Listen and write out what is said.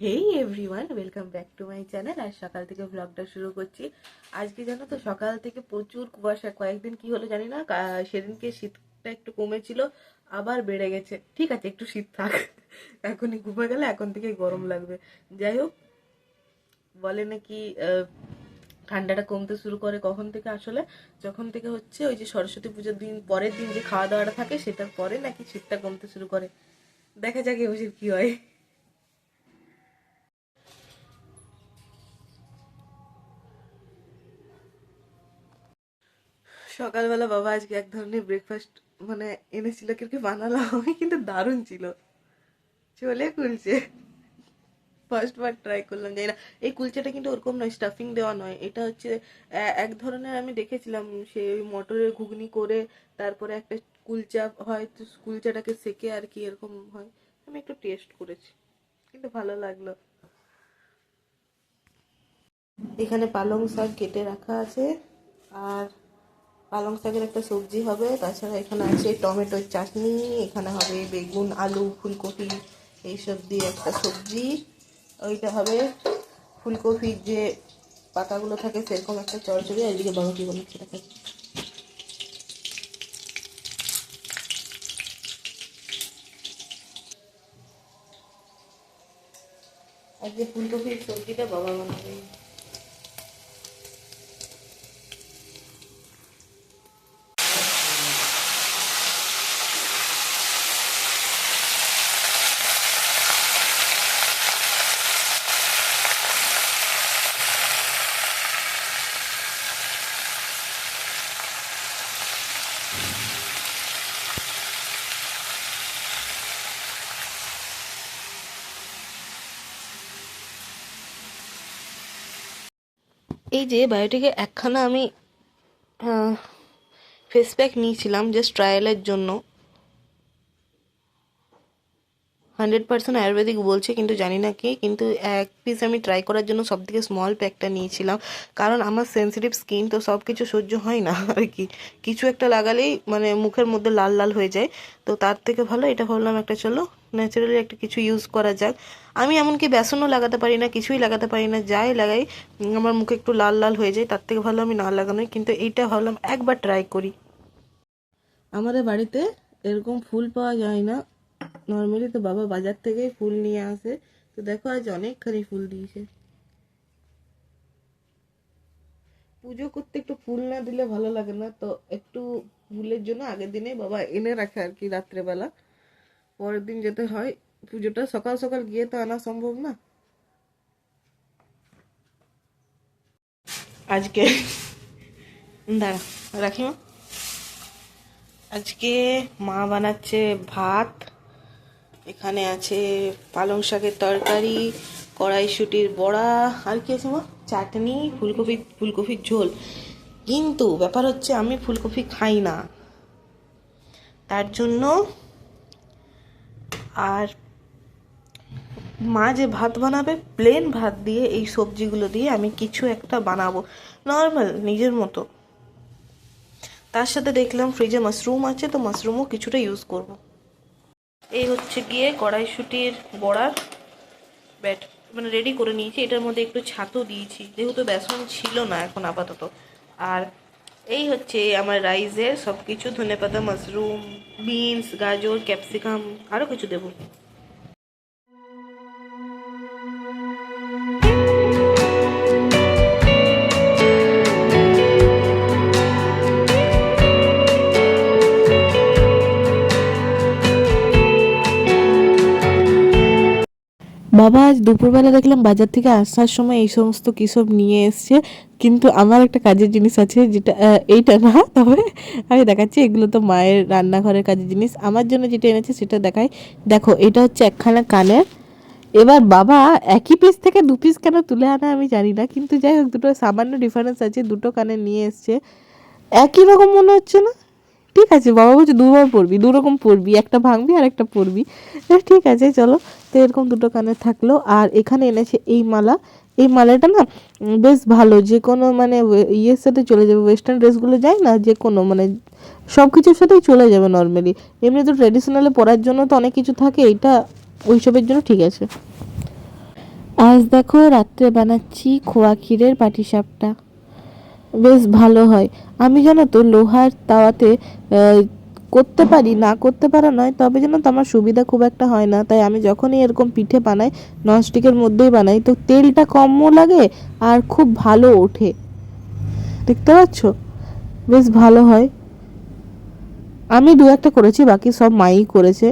Hey everyone welcome back to my channel আর সকাল থেকে ব্লগটা শুরু করছি। আজকে জানো তো সকাল থেকে প্রচুর কুয়াশা। কয়েকদিন কি হলো জানি না সেদিনকে শীতটা একটু কমেছিল আবার বেড়ে গেছে। ঠিক আছে একটু শীত থাক। এখনই ঘুমে গেলে এখন থেকে গরম লাগবে। যাই হোক বলে নাকি ঠান্ডাটা কমতে শুরু করে কখন থেকে আসলে? যখন থেকে হচ্ছে ওই যে সরস্বতী পুজোর দিন পরের দিন যে খাওয়া দাওয়াটা থাকে সেটার পরে নাকি শীতটা কমতে শুরু করে। দেখা যাক এবছর কি হয়। সকালবেলা বাবা আজকে এক ধরনের ব্রেকফাস্ট মানে এনেছিল কি বানালাম, আমি কিন্তু দারুণ ছিল। চলে কুলচে। ফার্স্ট বার ট্রাই করলাম, জানি না। এই কুলচাটা কিন্তু ওরকম নয় স্টাফিং দেওয়া নয়। এটা হচ্ছে এক ধরনের আমি দেখেছিলাম, সে মটরের ঘুগনি করে তারপরে একটা কুলচা হয়, তো কুলচাটাকে সেকে আর কি এরকম হয়। আমি একটু টেস্ট করেছি, কিন্তু ভালো লাগল। এখানে পালং শাক কেটে রাখা আছে, আর পালং শাকের একটা সবজি হবে, তাছাড়া এখানে আছে টমেটোর চাটনি, এখানে হবে বেগুন, আলু, ফুলকপি, এইসব দিয়ে একটা সবজি। ওইটা হবে ফুলকপির যে পাতাগুলো থাকে সেরকম একটা চড়চড়ি আর এদিকে বাবা কি বানাচ্ছে দেখা আজকে ফুলকপির সবজিটা বাবা বানাবে। এই যে বায়োটিকে একখানা আমি ফেস প্যাক নিয়েছিলাম জাস্ট ট্রায়ালের জন্য। হান্ড্রেড পার্সেন্ট আয়ুর্বেদিক বলছে, কিন্তু জানি না কি। কিন্তু এক পিস আমি ট্রাই করার জন্য সব থেকে স্মল প্যাকটা নিয়েছিলাম। কারণ আমার সেন্সিটিভ স্কিন তো সব কিছু সহ্য হয় না আর কি। কিছু একটা লাগালেই মানে মুখের মধ্যে লাল লাল হয়ে যায়। তো তার থেকে ভালো এটা ভাবলাম একটা চলো ন্যাচারালি একটা কিছু ইউজ করা যাক। আমি এমনকি বেসনও লাগাতে পারি না, কিছুই লাগাতে পারি না, যাই লাগাই আমার মুখে একটু লাল লাল হয়ে যায়, তার থেকে ভালো আমি না লাগানোই। কিন্তু এইটা ভাবলাম একবার ট্রাই করি। আমাদের বাড়িতে এরকম ফুল পাওয়া যায় না। নর্মালি তো বাবা বাজার থেকেই ফুল নিয়ে আসে। তো দেখো আজ অনেকখানি ফুল দিয়েছে। পুজো করতে একটু ফুল না দিলে ভালো লাগে না। তো একটু ফুলের জন্য আগের দিনে বাবা এনে রাখে আর কি রাত্রেবেলা। পরের দিন যেতে হয়। পুজোটা সকাল সকাল গিয়ে তো আনা সম্ভব না। আজকে দাঁড়া, রাখি আজকে মা বানাচ্ছে ভাত। এখানে আছে পালং শাকের তরকারি, কড়াইশুটির বড়া, আর কি আছে মা? চাটনি, ফুলকপি, ফুলকপির ঝোল। কিন্তু ব্যাপার হচ্ছে আমি ফুলকপি খাই না। তার জন্য আর মা যে ভাত বানাবে প্লেন ভাত দিয়ে এই সবজিগুলো দিয়ে আমি কিছু একটা বানাবো। নর্মাল নিজের মতো। তার সাথে দেখলাম ফ্রিজে মাশরুম আছে, তো মাশরুমও কিছুটা ইউজ করব। এই হচ্ছে গিয়ে কড়াইশুটির বড়ার ব্যাট মানে রেডি করে নিয়েছি। এটার মধ্যে একটু ছাতু দিয়েছি। যেহেতু বেসন ছিল না এখন আপাতত। আর এই হচ্ছে আমার রাইসের সব কিছু ধনেপাতা, মাশরুম, বিনস, গাজর, ক্যাপসিকাম আরও কিছু দেবো। বাবা, আজ দুপুরবেলা দেখলাম বাজার থেকে আসার সময় এই সমস্ত কী সব নিয়ে এসছে। কিন্তু আমার একটা কাজের জিনিস আছে যেটা এইটা না, তবে আমি দেখাচ্ছি। এগুলো তো মায়ের রান্নাঘরের কাজের জিনিস। আমার জন্য যেটা এনেছে সেটা দেখাই। দেখো, এটা হচ্ছে একখানা কানের। এবার বাবা, একই পিস থেকে দু পিস কেন তুলে আনা আমি জানি না, কিন্তু যাই হোক, দুটো সামান্য ডিফারেন্স আছে, দুটো কানের নিয়ে এসছে। একই রকম মনে হচ্ছে না? ঠিক আছে, বাবা বলছে দুবার পড়বি দু রকম পড়বি একটা ভাঙবি আর একটা পরবি। ঠিক আছে, চলো। তো এরকম দুটো কানে থাকল। আর এখানে এনেছে এই মালা। এই মালাটা না বেশ ভালো। যে কোনো মানে ইয়ের সাথে চলে যাবে ওয়েস্টার্ন ড্রেসগুলো যায় না, যে কোনো মানে সব কিছুর সাথেই চলে যাবে নর্মালি এমনি তো ট্রেডিশনালে পরার জন্য তো অনেক কিছু থাকে এটা ওইসবের জন্য ঠিক আছে। আজ দেখো রাত্রে বানাচ্ছি খোয়া ক্ষীরের পাটিসাপটা। বেশ ভালো হয়। আমি জানো তো লোহার তাওয়াতে করতে পারি, না করতে পারা নয়, তবে যেন তো আমার সুবিধা খুব একটা হয় না। তাই আমি যখনই এরকম পিঠে বানাই, ননস্টিকের মধ্যেই বানাই, তো তেলটা কমও লাগে আর খুব ভালো ওঠে। দেখতে পাচ্ছ? বেশ ভালো হয়। আমি দু একটা করেছি, বাকি সব মাই করেছে।